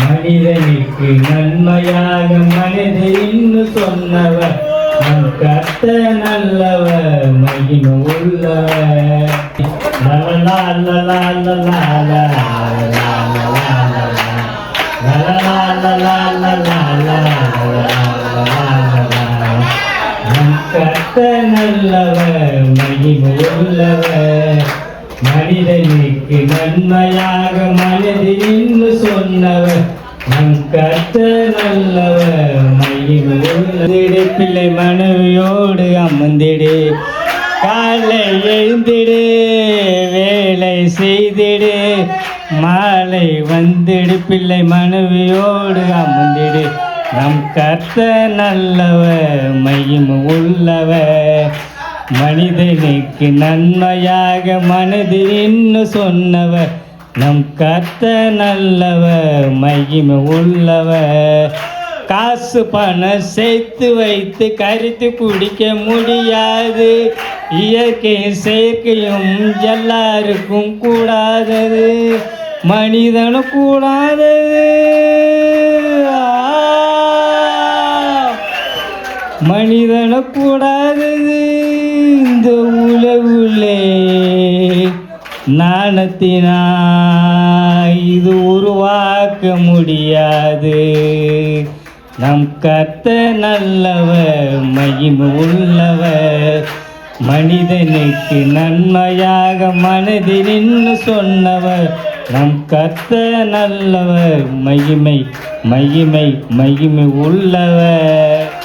மனிதனுக்கு நன்மையாக மனிதன்னு சொன்னவர் நம் கத்த நல்லவர் மகிமை உள்ளவர் லலலா லலா லலா கத்த நல்லவர் மகிமை உள்ளவர். மனிதனுக்கு நன்மையாக மனதில் சொன்னவர். நம் கத்த நல்லவர். மகிமை பிள்ளை மனைவியோடு அமர்ந்திடு. காலை எழுந்திடு வேலை செய்திடு. மாலை வந்திடு பிள்ளை மனைவியோடு அமர்ந்திடு. நம் கத்த நல்லவர் மகிமை உள்ளவர். மனிதனுக்கு நன்மையாக மனதின்னு சொன்னவர் நம் கத்த நல்லவர் மகிமை உள்ளவர். காசு பணம் சேர்த்து வைத்து கருத்து குடிக்க முடியாது. இயற்கை செயற்கையும் எல்லாருக்கும் கூடாதது. மனிதனும் கூடாதது. மனிதனும் கூடாதது. நாணத்தினா இது உருவாக்க முடியாது. நம் கத்த நல்லவர் மகிமை உள்ளவர். மனிதனுக்கு நன்மையாக மனதினின்னு சொன்னவர். நம் கத்த நல்லவர் மகிமை மகிமை மகிமை உள்ளவர்.